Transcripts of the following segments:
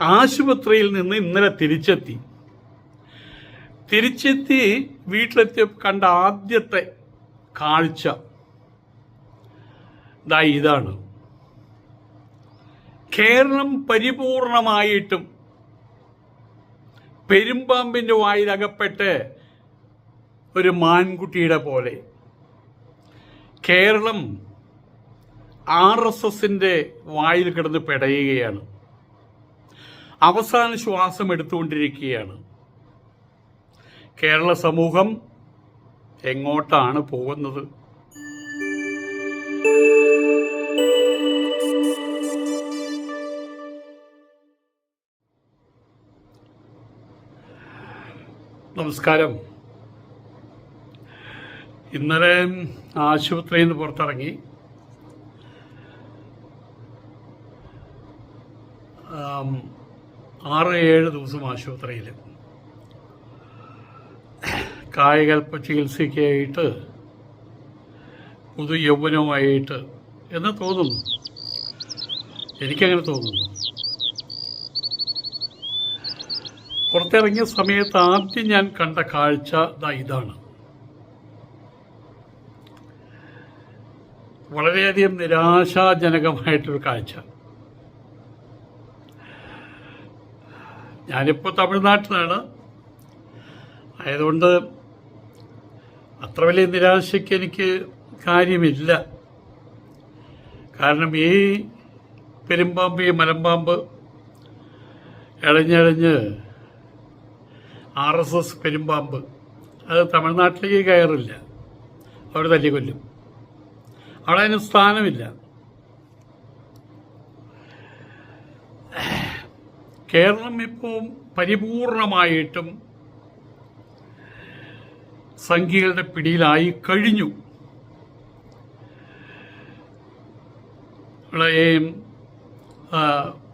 ആശുപത്രിയിൽ നിന്ന് ഇന്നലെ തിരിച്ചെത്തി. തിരിച്ചെത്തി വീട്ടിലെത്തി കണ്ട ആദ്യത്തെ കാഴ്ച. ഇതാണ്. കേരളം പരിപൂർണമായിട്ടും പെരുമ്പാമ്പിന്റെ വായിലകപ്പെട്ട് ഒരു മാൻകുട്ടിയുടെ പോലെ. കേരളം ആർ എസ് എസിന്റെ വായിൽ കിടന്ന് പിടയുകയാണ്. അവസാന ശ്വാസം എടുത്തുകൊണ്ടിരിക്കുകയാണ്. കേരള സമൂഹം എങ്ങോട്ടാണ് പോകുന്നത്? നമസ്കാരം. ഇന്നലെ ആശുപത്രിയിൽ നിന്ന് പുറത്തിറങ്ങി. ആം, ആറ് ഏഴ് ദിവസം ആശുപത്രിയിൽ. കായകൽപ്പ ചികിത്സയ്ക്കായിട്ട് പുതു യൗവനവുമായിട്ട് എന്ന് തോന്നുന്നു. എനിക്കങ്ങനെ തോന്നുന്നു. പുറത്തിറങ്ങിയ സമയത്ത് ആദ്യം ഞാൻ കണ്ട കാഴ്ച ഇതാണ്. വളരെയധികം നിരാശാജനകമായിട്ടൊരു കാഴ്ച. ഞാനിപ്പോൾ തമിഴ്നാട്ടിലാണ്. ആയതുകൊണ്ട് അത്ര വലിയ നിരാശയ്ക്ക് എനിക്ക് കാര്യമില്ല. കാരണം ഈ പെരുമ്പാമ്പ് ഈ മലമ്പാമ്പ് ഇഴഞ്ഞിഴഞ്ഞ് ആർ എസ് എസ് പെരുമ്പാമ്പ് അത് തമിഴ്നാട്ടിലേക്ക് കയറില്ല. അവർ തല്ലിക്കൊല്ലും. അവിടെ അതിന് സ്ഥാനമില്ല. കേരളം ഇപ്പോൾ പരിപൂർണമായിട്ടും സംഖ്യകളുടെ പിടിയിലായി കഴിഞ്ഞു.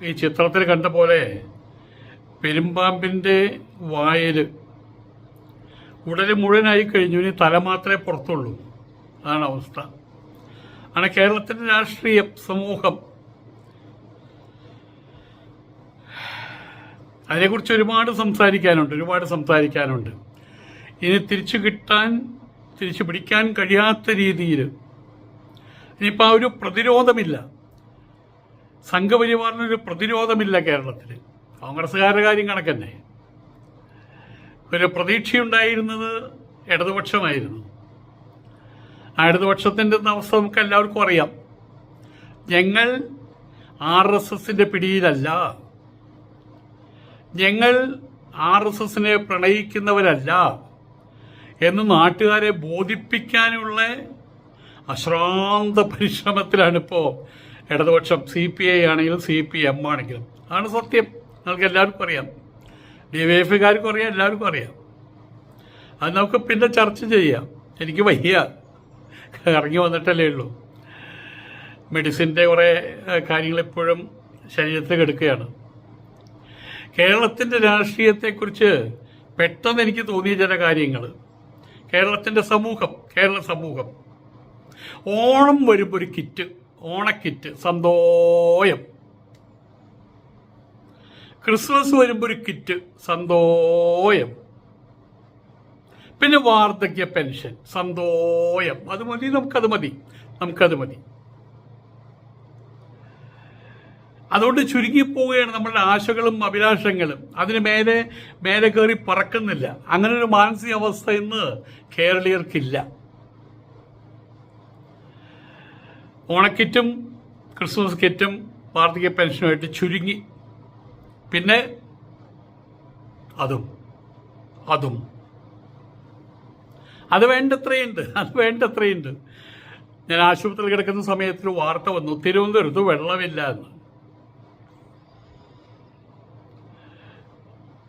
ഈ ചിത്രത്തിൽ കണ്ട പോലെ പെരുമ്പാമ്പിന്റെ വായൽ ഉടൽ മുഴുവനായി കഴിഞ്ഞു. ഇനി തല മാത്രമേ പുറത്തുള്ളൂ. അതാണ് അവസ്ഥ. ആണ് കേരളത്തിന്റെ രാഷ്ട്രീയം സമൂഹം. അതിനെക്കുറിച്ച് ഒരുപാട് സംസാരിക്കാനുണ്ട് ഒരുപാട് സംസാരിക്കാനുണ്ട്. ഇനി തിരിച്ചു കിട്ടാൻ തിരിച്ചു പിടിക്കാൻ കഴിയാത്ത രീതിയിൽ ഇനിയിപ്പോൾ ആ ഒരു പ്രതിരോധമില്ല. സംഘപരിവാറിനൊരു പ്രതിരോധമില്ല കേരളത്തിൽ കോൺഗ്രസ്സുകാരുടെ കാര്യം കണക്കന്നെ. ഒരു പ്രതീക്ഷയുണ്ടായിരുന്നത് ഇടതുപക്ഷമായിരുന്നു. ആ ഇടതുപക്ഷത്തിന്റെ അവസ്ഥ നമുക്ക് എല്ലാവർക്കും അറിയാം. ഞങ്ങൾ ആർ എസ് എസിന്റെ പിടിയിലല്ല. ഞങ്ങൾ ആർ എസ് എസിനെ പ്രണയിക്കുന്നവരല്ല എന്ന് നാട്ടുകാരെ ബോധിപ്പിക്കാനുള്ള അശ്രാന്ത പരിശ്രമത്തിലാണ് ഇപ്പോൾ ഇടതുപക്ഷം സി പി ഐ ആണെങ്കിലും സി പി എം ആണെങ്കിലും. അതാണ് സത്യം. നിങ്ങൾക്ക് എല്ലാവർക്കും അറിയാം. ഡി വൈ എഫുകാർക്കും അറിയാം എല്ലാവർക്കും അറിയാം. അത് നമുക്ക് പിന്നെ ചർച്ച ചെയ്യാം. എനിക്ക് വയ്യ. ഇറങ്ങി വന്നിട്ടല്ലേ ഉള്ളൂ. മെഡിസിന്റെ കുറേ കാര്യങ്ങൾ ഇപ്പോഴും ശരീരത്തിൽ കെടുക്കുകയാണ്. കേരളത്തിന്റെ രാഷ്ട്രീയത്തെക്കുറിച്ച് പെട്ടെന്ന് എനിക്ക് തോന്നിയ ചില കാര്യങ്ങൾ. കേരളത്തിന്റെ സമൂഹം കേരള സമൂഹം. ഓണം വരുമ്പോൾ ഒരു കിറ്റ് ഓണക്കിറ്റ് സന്തോയം. ക്രിസ്മസ് വരുമ്പോൾ ഒരു കിറ്റ് സന്തോയം. പിന്നെ വാർദ്ധക്യ പെൻഷൻ സന്തോയം. അത് മതി നമുക്കത് മതി നമുക്കത് മതി. അതുകൊണ്ട് ചുരുങ്ങി ചുരുങ്ങിപ്പോവുകയാണ് നമ്മളുടെ ആശകളും അഭിലാഷങ്ങളും. അതിന് മേലെ മേലെ കയറി പറക്കുന്നില്ല. അങ്ങനെ ഒരു മാനസികാവസ്ഥ ഇന്ന് കേരളീയർക്കില്ല. ഓണക്കിറ്റും ക്രിസ്മസ് കിറ്റും വാർദ്ധക്യ പെൻഷനുമായിട്ട് ചുരുങ്ങി. പിന്നെ അതും അതും. അത് വേണ്ടത്രയുണ്ട് അത് വേണ്ടത്രയുണ്ട്. ഞാൻ ആശുപത്രിയിൽ കിടക്കുന്ന സമയത്ത് വാർത്ത വന്നു തിരുവനന്തപുരത്ത് വെള്ളമില്ല എന്ന്.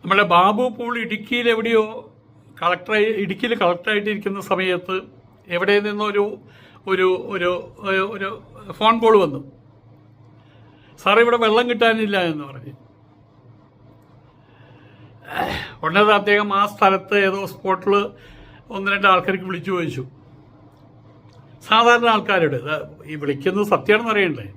നമ്മുടെ ബാബു പോൾ ഇടുക്കിയിൽ എവിടെയോ കളക്ടറായി ഇടുക്കിയിൽ കളക്ടറായിട്ടിരിക്കുന്ന സമയത്ത് എവിടെ നിന്നൊരു ഒരു ഒരു ഒരു- ഫോൺ കോൾ വന്നു. സാർ ഇവിടെ വെള്ളം കിട്ടാനില്ല എന്ന് പറഞ്ഞു. ഉടനെ അദ്ദേഹം ആ സ്ഥലത്ത് ഏതോ സ്പോട്ടിൽ ഒന്ന് രണ്ട് ആൾക്കാർക്ക് വിളിച്ചു ചോദിച്ചു. സാധാരണ ആൾക്കാരോട് ഈ വിളിക്കുന്നത് സത്യമാണെന്ന് അറിയണ്ടേ?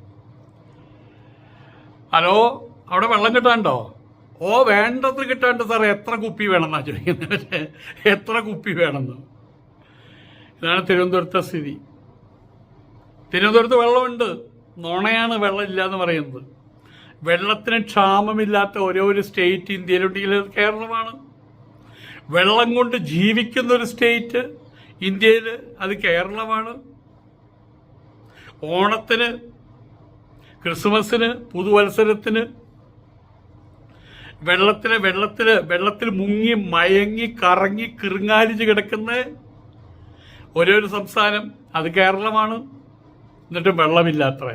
ഹലോ അവിടെ വെള്ളം കിട്ടാണ്ടോ ഓ വേണ്ടത് കിട്ടാണ്ട് സാറേ എത്ര കുപ്പി വേണമെന്നാ ചോദിക്കുന്നത്. എത്ര കുപ്പി വേണമെന്ന്. ഇതാണ് തിരുവനന്തപുരത്തെ സ്ഥിതി. തിരുവനന്തപുരത്ത് വെള്ളമുണ്ട്. നുണയാണ് വെള്ളമില്ല എന്ന് പറയുന്നത്. വെള്ളത്തിന് ക്ഷാമമില്ലാത്ത ഓരോ ഒരു സ്റ്റേറ്റ് ഇന്ത്യയിലുണ്ടെങ്കിൽ കേരളമാണ്. വെള്ളം കൊണ്ട് ജീവിക്കുന്ന ഒരു സ്റ്റേറ്റ് ഇന്ത്യയിൽ അത് കേരളമാണ്. ഓണത്തിന് ക്രിസ്മസിന് പുതുവത്സരത്തിന് വെള്ളത്തിൽ വെള്ളത്തിൽ വെള്ളത്തിൽ മുങ്ങി മയങ്ങി കറങ്ങി കിറുങ്ങാലിച്ച് കിടക്കുന്ന ഒരേ ഒരു സംസ്ഥാനം അത് കേരളമാണ്. എന്നിട്ടും വെള്ളമില്ലാത്ര?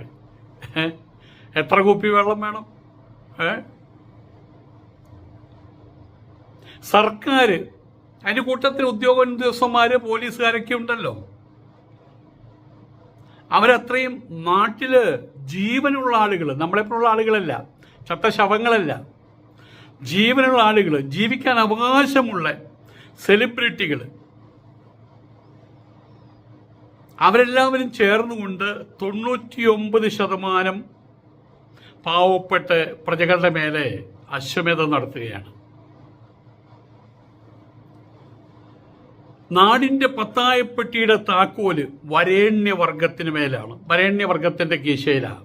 എത്ര കുപ്പി വെള്ളം വേണം? സർക്കാർ അതിന്റെ കൂട്ടത്തിൽ ഉദ്യോഗ ഉദ്യോഗസ്ഥന്മാര് പോലീസുകാരൊക്കെ ഉണ്ടല്ലോ. അവരത്രയും നാട്ടിൽ ജീവനുള്ള ആളുകൾ നമ്മളെപ്പോലുള്ള ആളുകളല്ല. ചത്ത ശവങ്ങളല്ല. ജീവനുള്ള ആളുകൾ ജീവിക്കാൻ അവകാശമുള്ള സെലിബ്രിറ്റികൾ അവരെല്ലാവരും ചേർന്നുകൊണ്ട് തൊണ്ണൂറ്റിയൊമ്പത് ശതമാനം പാവപ്പെട്ട പ്രജകളുടെ മേലെ അശ്വമേധം നടത്തുകയാണ്. നാടിന്റെ പത്തായപ്പെട്ടിയുടെ താക്കോൽ വരേണ്യവർഗത്തിന് മേലാണ് വരേണ്യവർഗത്തിന്റെ കീശയിലാണ്.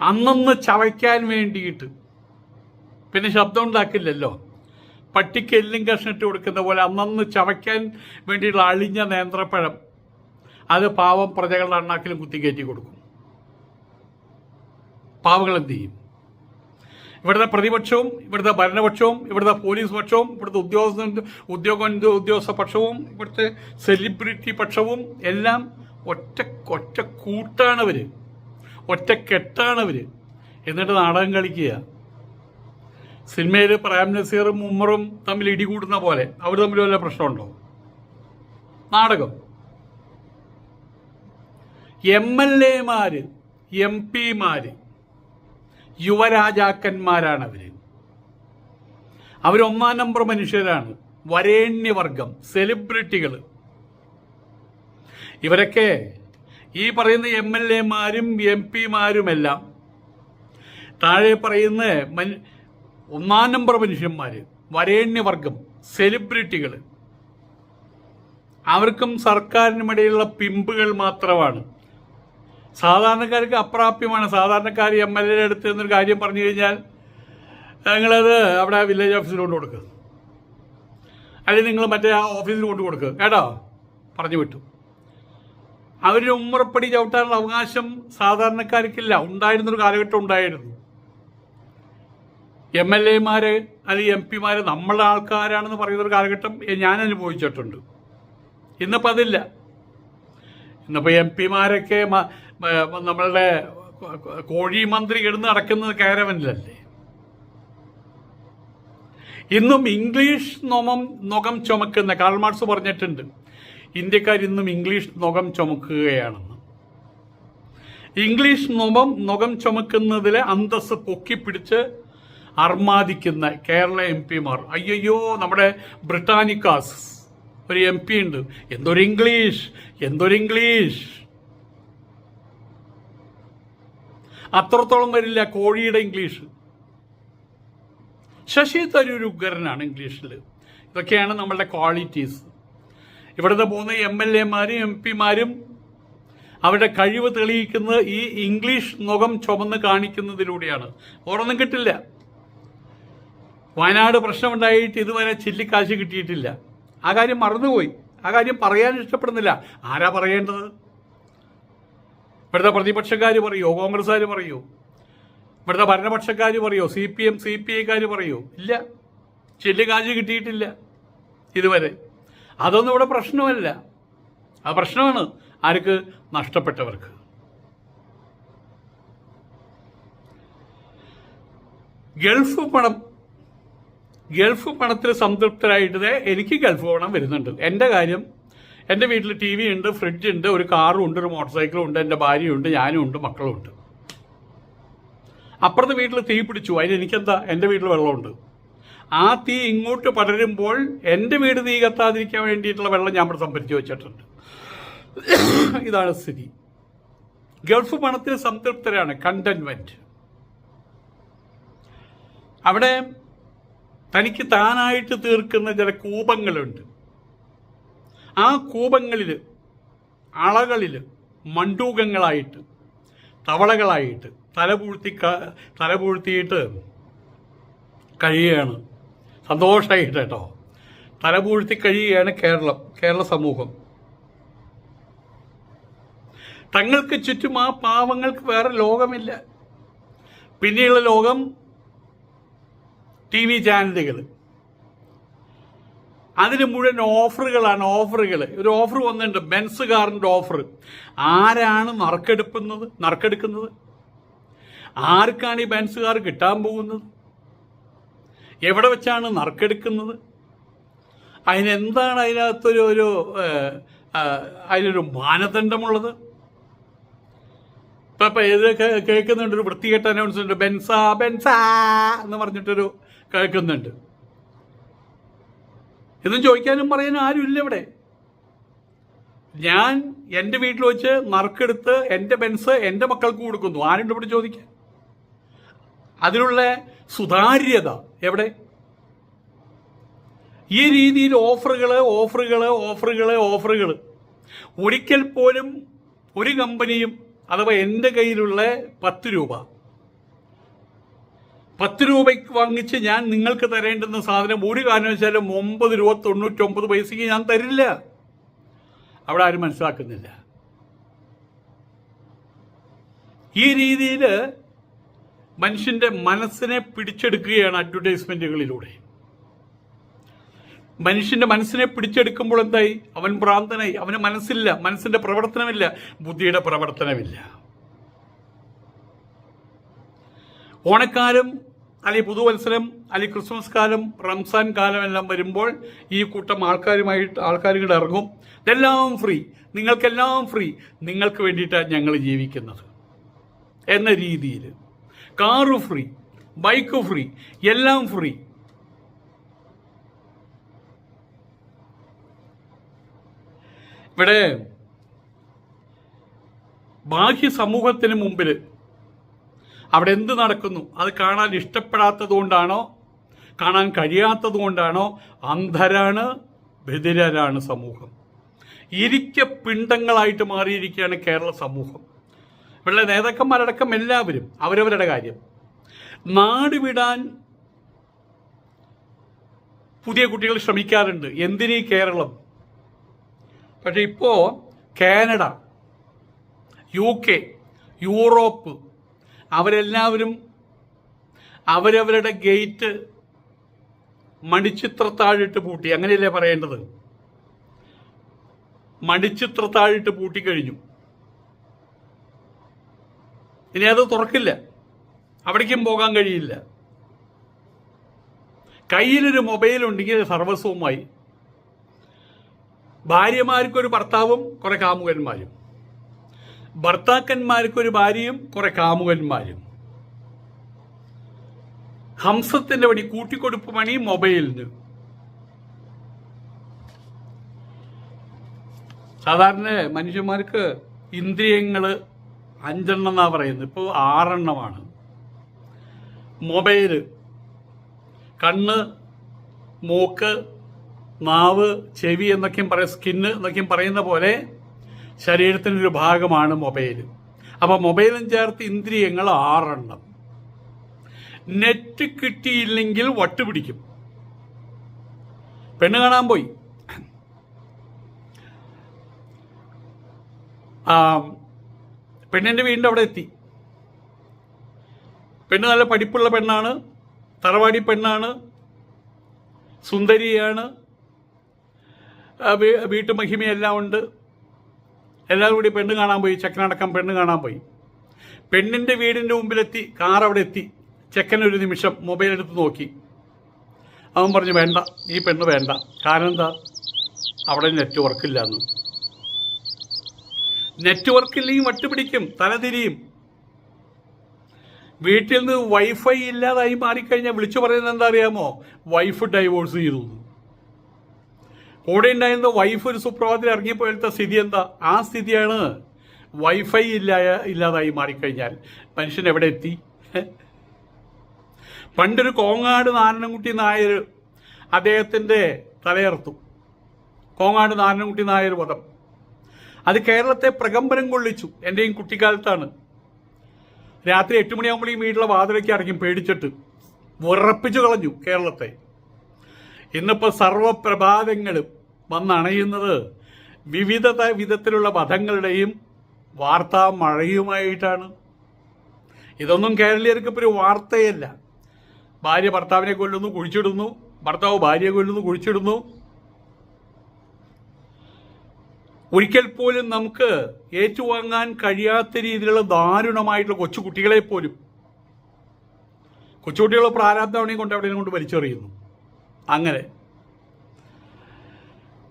അന്നന്ന് ചവയ്ക്കാൻ വേണ്ടിയിട്ട് പിന്നെ ശബ്ദം ഉണ്ടാക്കില്ലല്ലോ. പട്ടിക്ക് എല്ലും കഷ്ണിട്ട് കൊടുക്കുന്ന പോലെ അന്നന്ന് ചവയ്ക്കാൻ വേണ്ടിയുള്ള അളിഞ്ഞ നേന്ത്രപ്പഴം. അത് പാവം പ്രജകളുടെ അണ്ണാക്കിലും കുത്തിക്കയറ്റി കൊടുക്കും. പാവകൾ എന്ത് ചെയ്യും? ഇവിടുത്തെ പ്രതിപക്ഷവും ഇവിടുത്തെ ഭരണപക്ഷവും ഇവിടുത്തെ പോലീസ് പക്ഷവും ഇവിടുത്തെ ഉദ്യോഗസ്ഥ ഉദ്യോഗ ഉദ്യോഗസ്ഥ പക്ഷവും ഇവിടുത്തെ സെലിബ്രിറ്റി പക്ഷവും എല്ലാം ഒറ്റ ഒറ്റ കൂട്ടാണവര് ഒറ്റ കെട്ടാണവര് എന്നിട്ട് നാടകം കളിക്കുക. സിനിമയിൽ പ്രേം നസീറും ഉമ്മറും തമ്മിൽ ഇടികൂടുന്ന പോലെ അവർ തമ്മിൽ വല്ല പ്രശ്നമുണ്ടോ? നാടകം. എം എൽ എമാര് എം പിമാര് യുവരാജാക്കന്മാരാണ് അവർ അവരൊന്നാം നമ്പർ മനുഷ്യരാണ്. വരേണ്യവർഗം സെലിബ്രിറ്റികൾ ഇവരൊക്കെ ഈ പറയുന്ന എം എൽ എമാരും എം പിമാരുമെല്ലാം താഴെ പറയുന്ന ഒന്നാം നമ്പർ മനുഷ്യന്മാർ വരേണ്യവർഗം സെലിബ്രിറ്റികൾ അവർക്കും സർക്കാരിനും ഇടയിലുള്ള പിമ്പുകൾ മാത്രമാണ്. സാധാരണക്കാർക്ക് അപ്രാപ്യമാണ്. സാധാരണക്കാർ എം എൽ എയുടെ അടുത്ത് എന്നൊരു കാര്യം പറഞ്ഞു കഴിഞ്ഞാൽ നിങ്ങളത് അവിടെ വില്ലേജ് ഓഫീസിൽ കൊണ്ട് കൊടുക്കുക അല്ലെങ്കിൽ നിങ്ങൾ മറ്റേ ആ ഓഫീസിൽ കൊണ്ട് കൊടുക്കുക കേട്ടോ? പറഞ്ഞു വിട്ടു. അവരുടെ ഉമ്മറപ്പടി ചവിട്ടാനുള്ള അവകാശം സാധാരണക്കാർക്കില്ല. ഉണ്ടായിരുന്നൊരു കാലഘട്ടം ഉണ്ടായിരുന്നു. എം എൽ എമാര് അല്ലെങ്കിൽ എം പിമാര് നമ്മളുടെ ആൾക്കാരാണെന്ന് പറയുന്നൊരു കാലഘട്ടം ഞാൻ അനുഭവിച്ചിട്ടുണ്ട്. ഇന്നിപ്പോൾ അതില്ല. ഇന്നിപ്പോൾ എം പിമാരൊക്കെ നമ്മളുടെ കോഴി മന്ത്രി കിടന്ന് നടക്കുന്നത് കാരവനിലല്ലേ? ഇന്നും ഇംഗ്ലീഷ് നൊമം നുഖം ചുമക്കുന്ന കാൾമാർസ് പറഞ്ഞിട്ടുണ്ട് ഇന്ത്യക്കാർ ഇന്നും ഇംഗ്ലീഷ് നുഖം ചുമക്കുകയാണെന്ന്. ഇംഗ്ലീഷ് നൊമം നുഖം ചുമക്കുന്നതിലെ അന്തസ് പൊക്കിപ്പിടിച്ച് അർമാദിക്കുന്ന കേരള എം പിമാർ. അയ്യോ നമ്മുടെ ബ്രിട്ടാനിക്കാസ്. ഒരു എം പി ഉണ്ട് എന്തൊരു ഇംഗ്ലീഷ്? എന്തൊരു ഇംഗ്ലീഷ്? അത്രത്തോളം വരില്ല കോഴിയുടെ ഇംഗ്ലീഷ്. ശശി തരൂർ ഉഗ്രനാണ് ഇംഗ്ലീഷിൽ ഇതൊക്കെയാണ് നമ്മളുടെ ക്വാളിറ്റീസ്. ഇവിടുത്തെ പോകുന്ന എം എൽ എമാരും എം പിമാരും അവരുടെ കഴിവ് തെളിയിക്കുന്നത് ഈ ഇംഗ്ലീഷ് മുഖം ചുമന്ന് കാണിക്കുന്നതിലൂടെയാണ്. ഓരോന്നും കിട്ടില്ല. വയനാട് പ്രശ്നമുണ്ടായിട്ട് ഇതുവരെ ചില്ലിക്കാശ് കിട്ടിയിട്ടില്ല. ആ കാര്യം മറന്നുപോയി. ആ കാര്യം പറയാൻ ഇഷ്ടപ്പെടുന്നില്ല. ആരാ പറയേണ്ടത്? ഇവിടുത്തെ പ്രതിപക്ഷക്കാർ പറയോ കോൺഗ്രസ്സുകാർ പറയോ ഇവിടുത്തെ ഭരണപക്ഷക്കാർ പറയോ C P M C P ഐക്കാർ പറയോ. ഇല്ല. ചില്ലിക്കാശ് കിട്ടിയിട്ടില്ല ഇതുവരെ. അതൊന്നും ഇവിടെ പ്രശ്നമല്ല. ആ പ്രശ്നമാണ് ആർക്ക് നഷ്ടപ്പെട്ടവർക്ക്. ഗൾഫ് പണം ഗൾഫ് പണത്തിൽ സംതൃപ്തരായിട്ട് എനിക്ക് ഗൾഫ് പണം വരുന്നുണ്ട്. എന്റെ കാര്യം എന്റെ വീട്ടിൽ ടി വി ഉണ്ട് ഫ്രിഡ്ജ് ഉണ്ട് ഒരു കാറും ഉണ്ട് ഒരു മോട്ടോർ സൈക്കിളും ഉണ്ട് എന്റെ ഭാര്യയുണ്ട് ഞാനും ഉണ്ട് മക്കളും ഉണ്ട്. അപ്പുറത്തെ വീട്ടിൽ തീ പിടിച്ചു അതിന് എനിക്കെന്താ? എന്റെ വീട്ടിൽ വെള്ളമുണ്ട്. ആ തീ ഇങ്ങോട്ട് പടരുമ്പോൾ എന്റെ വീട് തീ കത്താതിരിക്കാൻ വേണ്ടിയിട്ടുള്ള വെള്ളം ഞാൻ ഇവിടെ സംഭരിച്ചു വെച്ചിട്ടുണ്ട്. ഇതാണ് സ്ഥിതി. ഗൾഫ് പണത്തിന് സംതൃപ്തരാണ് കണ്ടൻമെന്റ് അവിടെ തനിക്ക് താനായിട്ട് തീർക്കുന്ന ചില കൂപങ്ങളുണ്ട്. ആ കൂപങ്ങളിൽ അളകളിൽ മണ്ടൂകങ്ങളായിട്ട് തവളകളായിട്ട് തലപൂഴ്ത്തി തലപൂഴ്ത്തിയിട്ട് കഴിയുകയാണ്. സന്തോഷമായിട്ട് കേട്ടോ തലപൂഴ്ത്തി കഴിയുകയാണ് കേരളം കേരള സമൂഹം. തങ്ങൾക്ക് ചുറ്റും ആ പാവങ്ങൾക്ക് വേറെ ലോകമില്ല. പിന്നെയുള്ള ലോകം ടി വി ചാനലുകൾ. അതിന് മുഴുവൻ ഓഫറുകളാണ് ഓഫറുകൾ. ഒരു ഓഫർ വന്നിട്ടുണ്ട് ബെൻസ് കാറിന്റെ ഓഫർ. ആരാണ് നറുക്കെടുക്കുന്നത് നറുക്കെടുക്കുന്നത്? ആർക്കാണ് ഈ ബെൻസ് കാർ കിട്ടാൻ പോകുന്നത്? എവിടെ വെച്ചാണ് നറുക്കെടുക്കുന്നത്? അതിനെന്താണ് അതിനകത്തൊരു ഒരു അതിനൊരു മാനദണ്ഡമുള്ളത്? ഇപ്പൊ ഇപ്പൊ ഇത് കേൾക്കുന്നുണ്ട് ഒരു വൃത്തികെട്ട അനൗൺസ്മെന്റ് ബെൻസാ ബെൻസാ എന്ന് പറഞ്ഞിട്ടൊരു കേൾക്കുന്നുണ്ട്. ഇതും ചോദിക്കാനും പറയാനും ആരുമില്ല ഇവിടെ. ഞാൻ എന്റെ വീട്ടിൽ വെച്ച് നറുക്കെടുത്ത് എന്റെ ബെൻസ് എന്റെ മക്കൾക്ക് കൊടുക്കുന്നു. ആരുണ്ട് ഇവിടെ ചോദിക്കാൻ? അതിനുള്ള സുതാര്യത എവിടെ? ഈ രീതിയിൽ ഓഫറുകൾ ഓഫറുകൾ ഓഫറുകൾ ഓഫറുകൾ ഒരിക്കൽ പോലും ഒരു കമ്പനിയും അഥവാ എന്റെ കയ്യിലുള്ള പത്ത് രൂപ പത്ത് രൂപയ്ക്ക് വാങ്ങിച്ച് ഞാൻ നിങ്ങൾക്ക് തരേണ്ടുന്ന സാധനം ഒരു കാരണവശാലും ഒമ്പത് രൂപ തൊണ്ണൂറ്റൊമ്പത് പൈസയ്ക്ക് ഞാൻ തരില്ല. അവിടെ ആരും മനസ്സിലാക്കുന്നില്ല. ഈ രീതിയിൽ മനുഷ്യന്റെ മനസ്സിനെ പിടിച്ചെടുക്കുകയാണ് അഡ്വർടൈസ്മെന്റുകളിലൂടെ. മനുഷ്യന്റെ മനസ്സിനെ പിടിച്ചെടുക്കുമ്പോൾ എന്തായി? അവൻ ഭ്രാന്തനായി. അവന് മനസ്സില്ല. മനസ്സിന്റെ പ്രവർത്തനമില്ല. ബുദ്ധിയുടെ പ്രവർത്തനമില്ല. ഓണക്കാലം അല്ലെങ്കിൽ പുതുവത്സരം അല്ലെങ്കിൽ ക്രിസ്മസ് കാലം റംസാൻ കാലം എല്ലാം വരുമ്പോൾ ഈ കൂട്ടം ആൾക്കാരുമായിട്ട് ആൾക്കാർ ഇങ്ങോട്ട് ഇറങ്ങും. ഇതെല്ലാം ഫ്രീ നിങ്ങൾക്കെല്ലാം ഫ്രീ നിങ്ങൾക്ക് വേണ്ടിയിട്ടാണ് ഞങ്ങൾ ജീവിക്കുന്നത്. എന്ന രീതിയിൽ. കാറ് ഫ്രീ ബൈക്ക് ഫ്രീ എല്ലാം ഫ്രീ ഇവിടെ ബാഹ്യ സമൂഹത്തിന് മുമ്പിൽ അവിടെ എന്ത് നടക്കുന്നു? അത് കാണാൻ ഇഷ്ടപ്പെടാത്തത് കൊണ്ടാണോ? കാണാൻ കഴിയാത്തത് കൊണ്ടാണോ? അന്ധരാണ് ബധിരരാണ് സമൂഹം. ഇരിക്ക പിണ്ടങ്ങളായിട്ട് മാറിയിരിക്കുകയാണ് കേരള സമൂഹം. ഇവിടെ നേതാക്കന്മാരടക്കം എല്ലാവരും അവരവരുടെ കാര്യം. നാട് വിടാൻ പുതിയ കുട്ടികൾ ശ്രമിക്കാറുണ്ട്. എന്തിനീ കേരളം? പക്ഷെ ഇപ്പോ കാനഡ യു കെ യൂറോപ്പ് അവരെല്ലാവരും അവരവരുടെ ഗേറ്റ് മണിച്ചിത്രത്താഴിട്ട് പൂട്ടി. അങ്ങനെയല്ലേ പറയേണ്ടത്? മണിച്ചിത്രത്താഴിട്ട് പൂട്ടിക്കഴിഞ്ഞു ഇനി അത് തുറക്കില്ല. അവിടേക്കും പോകാൻ കഴിയില്ല. കയ്യിലൊരു മൊബൈൽ ഉണ്ടെങ്കിൽ സർവസ്വമായി ഭാര്യമാർക്കൊരു ഭർത്താവും കുറെ കാമുകന്മാരും. ഭർത്താക്കന്മാർക്കൊരു ഭാര്യയും കുറെ കാമുകന്മാരും. ഹംസത്തിന്റെ വടി കൂട്ടിക്കൊടുപ്പ് പണി മൊബൈലിന്. സാധാരണ മനുഷ്യന്മാർക്ക് ഇന്ദ്രിയങ്ങൾ അഞ്ചെണ്ണം എന്നാ പറയുന്നത്. ഇപ്പോൾ ആറെണ്ണമാണ്. മൊബൈൽ കണ്ണ് മൂക്ക് നാവ് ചെവി എന്നൊക്കെയും പറയും സ്കിന്ന് എന്നൊക്കെയും പറയുന്ന പോലെ ശരീരത്തിനൊരു ഭാഗമാണ് മൊബൈൽ അപ്പോൾ മൊബൈലും ചേർത്ത് ഇന്ദ്രിയങ്ങൾ ആറെണ്ണം. നെറ്റ് കിട്ടിയില്ലെങ്കിൽ വട്ടുപിടിക്കും പെണ്ണ് കാണാൻ പോയി. ആ, പെണ്ണിന്റെ വീടിന്റെ അവിടെ എത്തി. പെണ്ണ് നല്ല പഠിപ്പുള്ള പെണ്ണാണ് തറവാടി പെണ്ണാണ് സുന്ദരിയാണ്. വീട്ടുമഹിമയെല്ലാം ഉണ്ട്. എല്ലാവരും കൂടി പെണ്ണ് കാണാൻ പോയി ചെക്കനടക്കം പെണ്ണ് കാണാൻ പോയി. പെണ്ണിന്റെ വീടിന്റെ മുമ്പിലെത്തി കാർ അവിടെ എത്തി. ചെക്കൻ ഒരു നിമിഷം മൊബൈൽ എടുത്ത് നോക്കി. അവൻ പറഞ്ഞു വേണ്ട ഈ പെണ്ണ് വേണ്ട. കാരണം എന്താ? അവിടെ നെറ്റ്വർക്ക് ഇല്ല എന്ന്. നെറ്റ്വർക്ക് ഇല്ലെങ്കിൽ വട്ടുപിടിക്കും തലതിരിയും. വീട്ടിൽ നിന്ന് വൈഫൈ ഇല്ലാതായി മാറിക്കഴിഞ്ഞാൽ വിളിച്ചു പറയുന്നത് എന്താ അറിയാമോ? വൈഫ് ഡൈവോഴ്സ് ചെയ്തു. കൂടെ ഉണ്ടായിരുന്ന വൈഫ് ഒരു സുപ്രഭാതത്തിൽ ഇറങ്ങിപ്പോഴത്തെ സ്ഥിതി എന്താ? ആ സ്ഥിതിയാണ് വൈഫൈ ഇല്ലാ ഇല്ലാതായി മാറിക്കഴിഞ്ഞാൽ. മനുഷ്യൻ എവിടെ എത്തി? പണ്ടൊരു കോങ്ങാട് നാരായണൻകുട്ടി നായർ അദ്ദേഹത്തിന്റെ തലയർത്തു കോങ്ങാട് നാരായണൻകുട്ടി നായർ വധം. അത് കേരളത്തെ പ്രകമ്പനം കൊള്ളിച്ചു എന്റെയും കുട്ടിക്കാലത്താണ്. രാത്രി എട്ട് മണിയാകുമ്പോൾ ഈ വീട്ടിലെ വാതിലേക്ക് അടയ്ക്കും പേടിച്ചിട്ട് ഉറപ്പിച്ചു കളഞ്ഞു കേരളത്തെ. ഇന്നിപ്പോൾ സർവപ്രഭാതങ്ങളും വന്നണയുന്നത് വിവിധ വിധത്തിലുള്ള മതങ്ങളുടെയും വാർത്താ മഴയുമായിട്ടാണ്. ഇതൊന്നും കേരളീയർക്ക് ഇപ്പോൾ ഒരു വാർത്തയല്ല. ഭാര്യ ഭർത്താവിനെ കൊല്ലുന്നു കുഴിച്ചിടുന്നു. ഭർത്താവ് ഭാര്യയെ കൊല്ലുന്നു കുഴിച്ചിടുന്നു. ഒരിക്കൽ പോലും നമുക്ക് ഏറ്റുവാങ്ങാൻ കഴിയാത്ത രീതിയിലുള്ള ദാരുണമായിട്ടുള്ള കൊച്ചുകുട്ടികളെ പോലും കൊച്ചുകുട്ടികളെ പ്രാരാബ്ധവണയും കൊണ്ട് അവിടെ കൊണ്ട് വലിച്ചെറിയുന്നു. അങ്ങനെ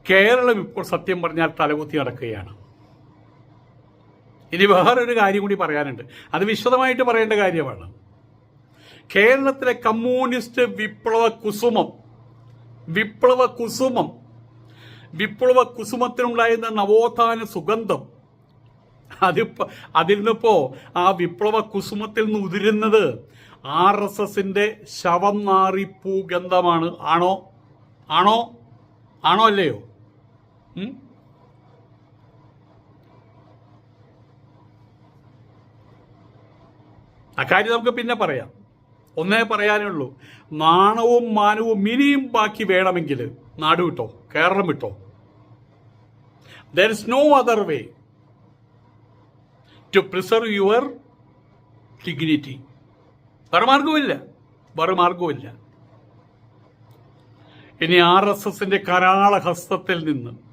കേരളം ഇപ്പോൾ സത്യം പറഞ്ഞാൽ തലകുത്തി നടക്കുകയാണ്. ഇനി വേറൊരു കാര്യം കൂടി പറയാനുണ്ട്. അത് വിശദമായിട്ട് പറയേണ്ട കാര്യമാണ്. കേരളത്തിലെ കമ്മ്യൂണിസ്റ്റ് വിപ്ലവ കുസുമം വിപ്ലവ കുസുമം വിപ്ലവ കുസുമത്തിനുണ്ടായിരുന്ന നവോത്ഥാന സുഗന്ധം അതിപ്പോ നിന്നിപ്പോ ആ വിപ്ലവ കുസുമത്തിൽ നിന്ന് ഉതിരുന്നത് ആർ എസ് എസിന്റെ ശവം നാറി പൂഗന്ധമാണ് ആണോ? ആണോ? ആണോ അല്ലയോ? അക്കാര്യം നമുക്ക് പിന്നെ പറയാം. ഒന്നേ പറയാനുള്ളൂ നാണവും മാനവും ഇനിയും ബാക്കി വേണമെങ്കിൽ നാട് വിട്ടോ കേരളം വിട്ടോ. There is no other way to preserve your dignity വേറെ മാർഗവുമില്ല വേറെ മാർഗവുമില്ല ഇനി ആർ എസ് എസിന്റെ കരാള ഹസ്തത്തിൽ നിന്ന്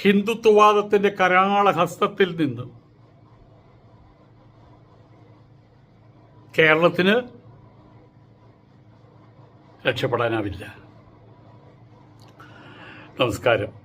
ഹിന്ദുത്വവാദത്തിന്റെ കരാള ഹസ്തത്തിൽ നിന്ന് കേരളത്തിന് രക്ഷപ്പെടാനാവില്ല. നമസ്കാരം.